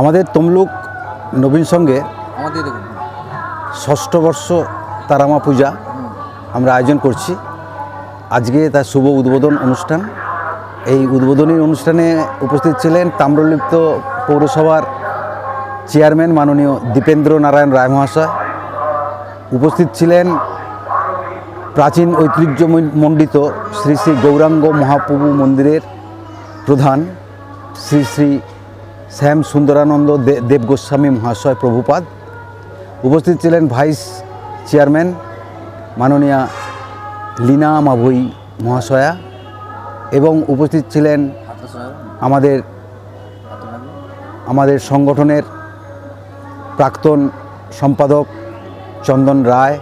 আমাদের তমলুক নবীন সঙ্গে আমাদের ষষ্ঠ বর্ষ তারামা পূজা আমরা আয়োজন করছি। আজকে তার শুভ উদ্বোধন অনুষ্ঠান। এই উদ্বোধনী অনুষ্ঠানে উপস্থিত ছিলেন তাম্রলিপ্ত পৌরসভার চেয়ারম্যান মাননীয় দীপেন্দ্র নারায়ণ রায় মহাশয়। উপস্থিত ছিলেন প্রাচীন ঐতিহ্য মণ্ডিত শ্রী শ্রী গৌরাঙ্গ মহাপ্রভু মন্দিরের প্রধান শ্রী শ্রী শ্যাম সুন্দরানন্দ দেব গোস্বামী মহাশয় প্রভুপাদ উপস্থিত ছিলেন ভাইস চেয়ারম্যান মাননীয়া লীনা মাভই মহাশয়া এবং উপস্থিত ছিলেন? আমাদের আমাদের সংগঠনের প্রাক্তন সম্পাদক চন্দন রায়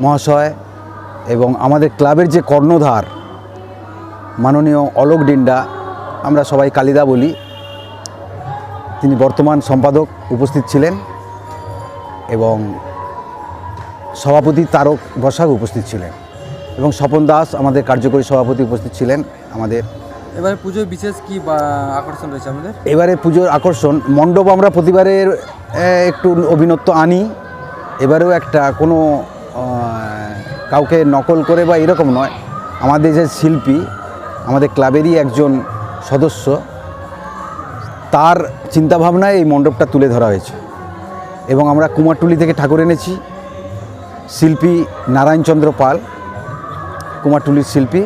মহাশয় এবং আমাদের ক্লাবের যে কর্ণধার মাননীয় অলোক ডিন্ডা, আমরা সবাই কালিদা বলি তিনি বর্তমান সম্পাদক উপস্থিত ছিলেন এবং সভাপতি তারক বসাক উপস্থিত ছিলেন এবং স্বপন দাস আমাদের কার্যকরী সভাপতি উপস্থিত ছিলেন আমাদের। এবারে পুজোয় বিশেষ কি আকর্ষণ রয়েছে আমাদের? এবারে পুজোর আকর্ষণ মণ্ডপ আমরা প্রতিবারের একটু অভিনত্ব আনি। এবারেও একটা কোনো কাউকে নকল করে বা এরকম নয়। আমাদের যে শিল্পী আমাদের ক্লাবেরই একজন সদস্য। তার চিন্তাভাবনায় এই মণ্ডপটা তুলে ধরা হয়েছে। এবং আমরা কুমারটুলি থেকে ঠাকুর এনেছি। শিল্পী নারায়ণচন্দ্র পাল, কুমারটুলির শিল্পী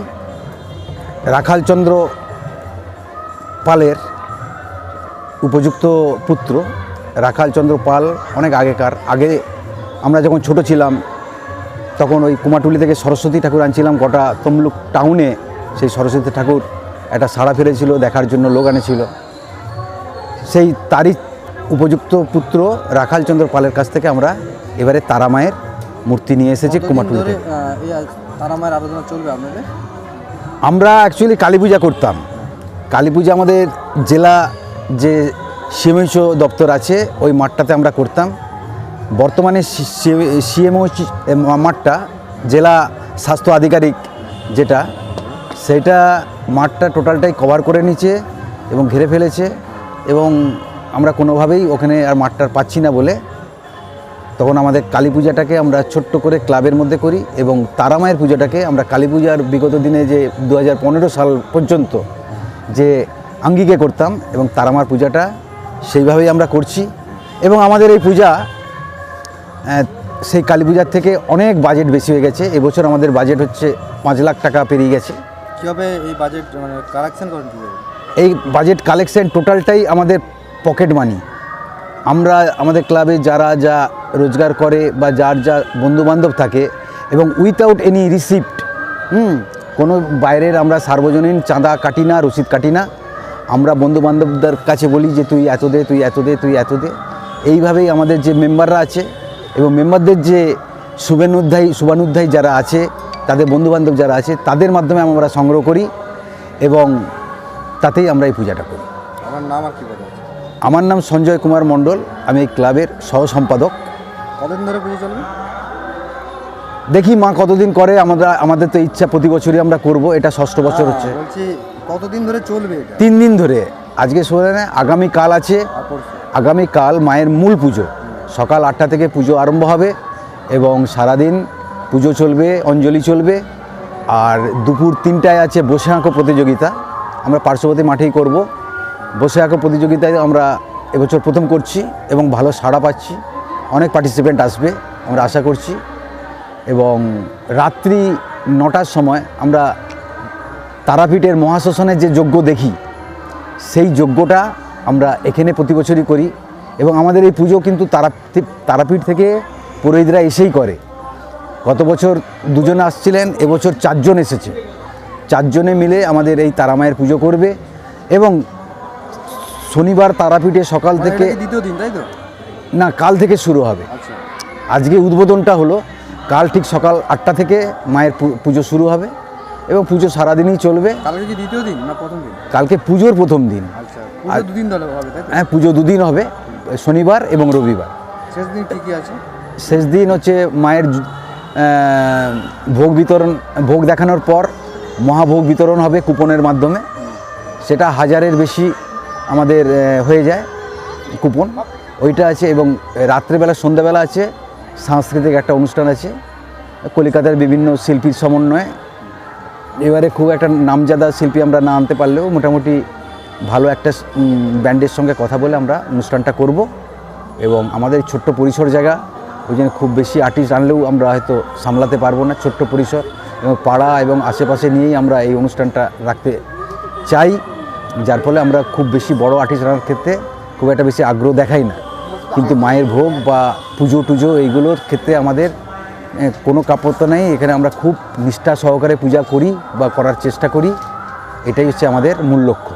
রাখালচন্দ্র পালের উপযুক্ত পুত্র। রাখালচন্দ্র পাল অনেক আগেকার। আগে আমরা যখন ছোট ছিলাম, তখন ওই কুমারটুলি থেকে সরস্বতী ঠাকুর আনছিলাম। গোটা তমলুক টাউনে সেই সরস্বতী ঠাকুর একটা সাড়া ফেলেছিল, দেখার জন্য লোক আনেছিল সেই তারই উপযুক্ত পুত্র রাখালচন্দ্র পালের কাছ থেকে আমরা এবারে তারামায়ের মূর্তি নিয়ে এসেছি কতদিন কুমারটুলি ধরে, থেকে আহ, এই আজ- তারা মায়ের আরাধনা চলবে আপনাদের? আমরা অ্যাকচুয়ালি কালী পূজা করতাম। কালী পূজা আমাদের জেলা যে সিএমএইচ দপ্তর আছে ওই মাঠটাতে আমরা করতাম। বর্তমানে সিএমও মাঠটা জেলা স্বাস্থ্য আধিকারিক যেটা সেটা মাঠটা টোটালটাই কভার করে নিচ্ছে এবং ঘিরে ফেলেছে। এবং আমরা কোনোভাবেই ওখানে আর মাঠটার পাচ্ছি না বলে তখন আমাদের কালী পূজাটাকে আমরা ছোট্ট করে ক্লাবের মধ্যে করি এবং তারামায়ের পূজাটাকে আমরা কালী পূজার বিগত দিনে যে দু হাজার পনেরো সাল পর্যন্ত যে আঙ্গিকে করতাম এবং তারামার পূজাটা সেইভাবেই আমরা করছি। এবং আমাদের এই পূজা সেই কালী পূজার থেকে অনেক বাজেট বেশি হয়ে গেছে। এবছর আমাদের বাজেট হচ্ছে পাঁচ লাখ টাকা পেরিয়ে গেছে। কীভাবে এই বাজেট মানে কালেকশন করেন কীভাবে? এই বাজেট কালেকশন টোটালটাই আমাদের পকেট মানি আমরা আমাদের ক্লাবে যারা যা রোজগার করে বা যার যা বন্ধুবান্ধব থাকে এবং উইথাউট এনি রিসিপ্ট হুম, কোনো বাইরের আমরা সার্বজনীন চাঁদা কাটি না, রসিদ কাটি না। আমরা বন্ধুবান্ধবদের কাছে বলি যে, তুই এত দে, তুই এত দে, তুই এত দে। এইভাবেই আমাদের যে মেম্বাররা আছে এবং মেম্বারদের যে শুভেনুধ্যায়ী, শুভানুধ্যায়ী যারা আছে, তাদের বন্ধুবান্ধব যারা আছে, তাদের মাধ্যমে আমরা সংগ্রহ করি এবং তাতেই আমরা এই পূজাটা করি। আমার নাম আর কি কথা আমার নাম সঞ্জয় কুমার মণ্ডল আমি এই ক্লাবের সহ সম্পাদক কতদিন ধরে পুজো চলবে? দেখি মা কতদিন করে আমরা আমাদের তো ইচ্ছা প্রতি বছরই আমরা করব এটা ষষ্ঠ বছর হচ্ছে। হ্যাঁ, বলছি কতদিন ধরে চলবে তিন দিন ধরে। আজকে শোনে না আগামী কাল আছে আগামীকাল মায়ের মূল পুজো। সকাল আটটা থেকে পুজো আরম্ভ হবে এবং সারাদিন পুজো চলবে অঞ্জলি চলবে। আর দুপুর তিনটায় আছে বসে আঁকো প্রতিযোগিতা। আমরা পার্শ্ববর্তী মাঠেই করব। বসে আঁকো প্রতিযোগিতায় আমরা এবছর প্রথম করছি এবং ভালো সাড়া পাচ্ছি। অনেক পার্টিসিপেন্ট আসবে, আমরা আশা করছি। এবং রাত্রি নটার সময় আমরা তারাপীঠের মহাশ্মশানের যে যজ্ঞ দেখি, সেই যজ্ঞটা আমরা এখানে প্রতি বছরই করি। এবং আমাদের এই পুজো কিন্তু তারা তারাপীঠ থেকে পুরোহিতরা এসেই করে। গত বছর দুজনে আসছিলেন, এবছর চারজন এসেছে। চারজনে মিলে আমাদের এই তারামায়ের পুজো করবে এবং শনিবার তারাপীঠে সকাল মানে থেকে দ্বিতীয় দিন তাই তো? না কাল থেকে শুরু হবে। আচ্ছা। আজকে উদ্বোধনটা হলো কাল ঠিক সকাল আটটা থেকে মায়ের পুজো শুরু হবে এবং পুজো সারাদিনই চলবে। কালকে কি দ্বিতীয় দিন না প্রথম দিন? কালকে পুজোর প্রথম দিন। আচ্ছা দুদিন হবে হ্যাঁ পুজো দুদিন হবে শনিবার এবং রবিবার। শেষ দিন কি কি আছে? শেষ দিন হচ্ছে মায়ের ভোগ বিতরণ ভোগ দেখানোর পর মহাভোগ বিতরণ হবে কুপনের মাধ্যমে। সেটা হাজারের বেশি আমাদের হয়ে যায় কুপন। ওইটা আছে এবং রাত্রেবেলা, সন্ধ্যাবেলা আছে, সাংস্কৃতিক একটা অনুষ্ঠান আছে, কলকাতার বিভিন্ন শিল্পীর সমন্বয়ে। এবারে খুব একটা নামজাদা শিল্পী আমরা না আনতে পারলেও মোটামুটি ভালো একটা ব্যান্ডের সঙ্গে কথা বলে আমরা অনুষ্ঠানটা করব। এবং আমাদের ছোট্ট পরিসর জায়গা ওই জন্য খুব বেশি আর্টিস্ট আনলেও আমরা হয়তো সামলাতে পারব না ছোট্ট পরিসর। এবং পাড়া এবং আশেপাশে নিয়েই আমরা এই অনুষ্ঠানটা রাখতে চাই, যার ফলে আমরা খুব বেশি বড় আর্টিস্ট আনার ক্ষেত্রে খুব একটা বেশি আগ্রহ দেখাই না। কিন্তু মায়ের ভোগ বা পুজো টুজো এইগুলোর ক্ষেত্রে আমাদের কোনো কাপড়তা নেই। এখানে আমরা খুব নিষ্ঠা সহকারে পূজা করি বা করার চেষ্টা করি। এটাই হচ্ছে আমাদের মূল লক্ষ্য।